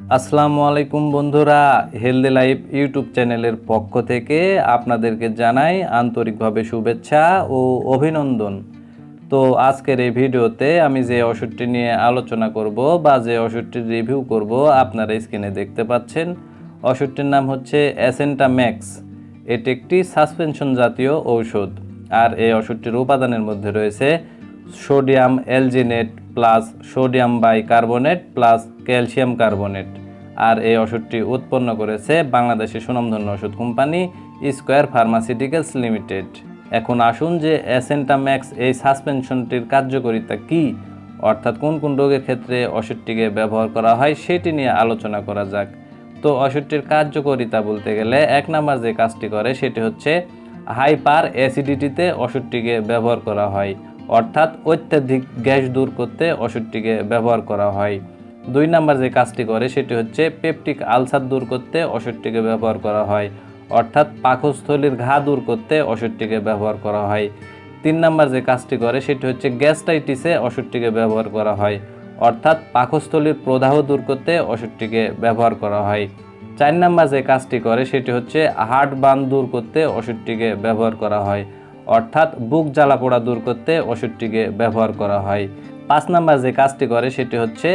আসসালামু আলাইকুম বন্ধুরা হেলদি লাইফ ইউটিউব চ্যানেলের পক্ষ থেকে আপনাদেরকে জানাই আন্তরিকভাবে শুভেচ্ছা ও অভিনন্দন। তো আজকের এই ভিডিওতে আমি যে ওষুধটি নিয়ে আলোচনা করব বা যে ওষুধটির রিভিউ করব আপনারা স্ক্রিনে দেখতে পাচ্ছেন। ওষুধটির নাম হচ্ছে অ্যাসেন্টা ম্যাক্স এটি একটি সাসপেনশন জাতীয় ঔষধ। আর এই ওষুধটির উপাদানের মধ্যে রয়েছে sodium alginate plus sodium bicarbonate plus calcium carbonate. আর এই ওষুধটি উৎপন্ন করেছে বাংলাদেশের সুনামধন্য ওষুধ কোম্পানি স্কোয়ার ফার্মাসিউটিক্যালস লিমিটেড। এখন আসুন যে অ্যাসেন্টা ম্যাক্স এই সাসপেনশনটির কার্যকারিতা কি, অর্থাৎ কোন কোন রোগের ক্ষেত্রে ওষুধটিকে ব্যবহার করা হয় সেটি নিয়ে আলোচনা করা যাক। তো ওষুধটির কার্যকারিতা বলতে গেলে এক নাম্বার যে কাজটি করে সেটি হচ্ছে হাইপার অ্যাসিডিটিতে ওষুধটিকে ব্যবহার করা হয়। অর্থাৎ অত্যাধিক গ্যাস দূর করতে ওষুধটিকে ব্যবহার করা হয়। দুই নাম্বার যে কাজটি করে, সেটি হচ্ছে পেপটিক আলসার দূর করতে ওষুধটিকে ব্যবহার করা হয়। অর্থাৎ পাকস্থলীর ঘা দূর করতে ওষুধটিকে ব্যবহার করা হয়। তিন নাম্বার যে কাজটি করে, সেটি হচ্ছে গ্যাস্ট্রাইটিসে ওষুধটিকে ব্যবহার করা হয়। অর্থাৎ পাকস্থলীর প্রদাহ দূর করতে ওষুধটিকে ব্যবহার করা হয়। চার নাম্বার যে কাজটি করে, সেটি হচ্ছে হার্ট বান দূর করতে ওষুধটিকে ব্যবহার করা হয়। অর্থাৎ বুক জ্বালা পোড়া দূর করতে ওষুধটিকে ব্যবহার করা হয়। পাঁচ নাম্বার যে কাজটি করে সেটি হচ্ছে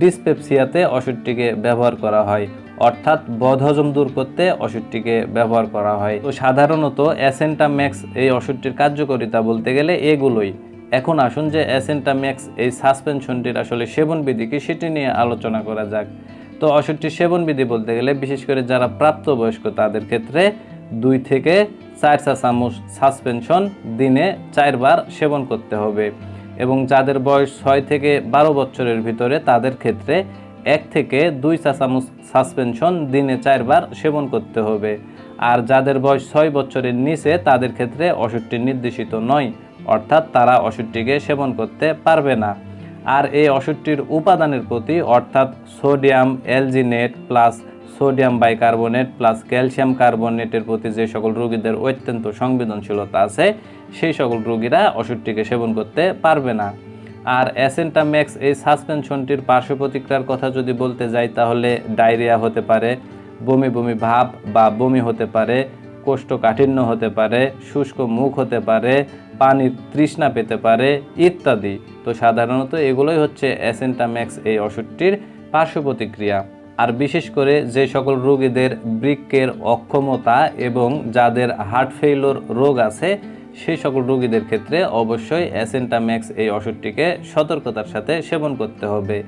ডিসপেপসিয়াতে ওষুধটিকে ব্যবহার করা হয়। অর্থাৎ বদহজম দূর করতে ওষুধটিকে ব্যবহার করা হয়। তো সাধারণত অ্যাসেন্টা ম্যাক্স এই ওষুধটির কার্যকারিতা বলতে গেলে এগুলোই। এখন আসুন যে অ্যাসেন্টা ম্যাক্স এই সাসপেনশনটির আসলে সেবনবিধি কি সেটি নিয়ে আলোচনা করা যাক। তো ওষুধটির সেবনবিধি বলতে গেলে বিশেষ করে যারা প্রাপ্তবয়স্ক তাদের ক্ষেত্রে দুই থেকে চার চা চামচ সাসপেনশন দিনে চারবার সেবন করতে হবে। এবং যাদের বয়স ছয় থেকে বারো বছরের ভিতরে তাদের ক্ষেত্রে এক থেকে দুই চা চামচ সাসপেনশন দিনে চারবার সেবন করতে হবে। আর যাদের বয়স ছয় বছরের নিচে তাদের ক্ষেত্রে ওষুধটি নির্দেশিত নয়, অর্থাৎ তারা ওষুধটিকে সেবন করতে পারবে না। আর এই ওষুধটির উপাদানের প্রতি অর্থাৎ sodium, alginate, plus sodium bicarbonate plus calcium কার্বনেটের প্রতি যে সকল রোগীদের অত্যন্ত সংবেদনশীলতা আছে, সেই সকল রোগীরা ওষুধটিকে সেবন করতে পারবে না। আর অ্যাসেন্টাম্যাক্স এই সাসপেনশনটির পার্শ্ব প্রতিক্রিয়ার কথা যদি বলতে যাই, তাহলে ডায়রিয়া হতে পারে, বমি বমি ভাব বা বমি হতে পারে, কোষ্ঠকাঠিন্য হতে পারে, শুষ্ক মুখ হতে পারে, পানির তৃষ্ণা পেতে পারে ইত্যাদি। তো সাধারণত এগুলোই হচ্ছে অ্যাসেন্টাম্যাক্স এই ওষুধটির পার্শ্ব প্রতিক্রিয়া। আর বিশেষ করে যে সকল রোগীদের বৃক্কের অক্ষমতা এবং যাদের হার্ট ফেইলোর রোগ আছে সেই সকল রোগীদের ক্ষেত্রে অবশ্যই অ্যাসেন্টাম্যাক্স এই ওষুধটিকে সতর্কতার সাথে সেবন করতে হবে।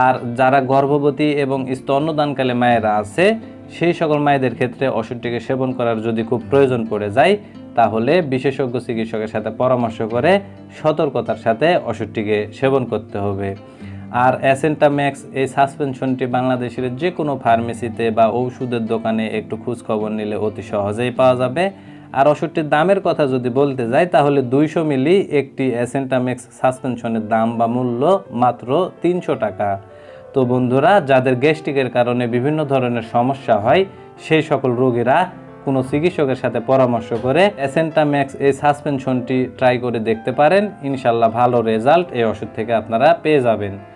আর যারা গর্ভবতী এবং স্তন্যদানকালে মায়েরা আছে, সেই সকল মায়েদের ক্ষেত্রে ওষুধটিকে সেবন করার যদি খুব প্রয়োজন পড়ে যায়, তাহলে বিশেষজ্ঞ চিকিৎসকের সাথে পরামর্শ করে সতর্কতার সাথে ওষুধটিকে সেবন করতে হবে। আর অ্যাসেন্টাম্যাক্স এই সাসপেনশনটি বাংলাদেশের যে কোনো ফার্মেসিতে বা ঔষধের দোকানে একটু খোঁজ খবর নিলে অতি সহজেই পাওয়া যাবে। আর ওষুধটির দামের কথা যদি বলতে যাই, তাহলে দুইশো মিলি একটি অ্যাসেন্টামেক্স সাসপেনশনের দাম বা মূল্য মাত্র তিনশো টাকা। তো বন্ধুরা, যাদের গ্যাস্ট্রিকের কারণে বিভিন্ন ধরনের সমস্যা হয়, সেই সকল রোগীরা কোনো চিকিৎসকের সাথে পরামর্শ করে অ্যাসেন্টাম্যাক্স এই সাসপেনশনটি ট্রাই করে দেখতে পারেন। ইনশাল্লাহ ভালো রেজাল্ট এই ওষুধ থেকে আপনারা পেয়ে যাবেন।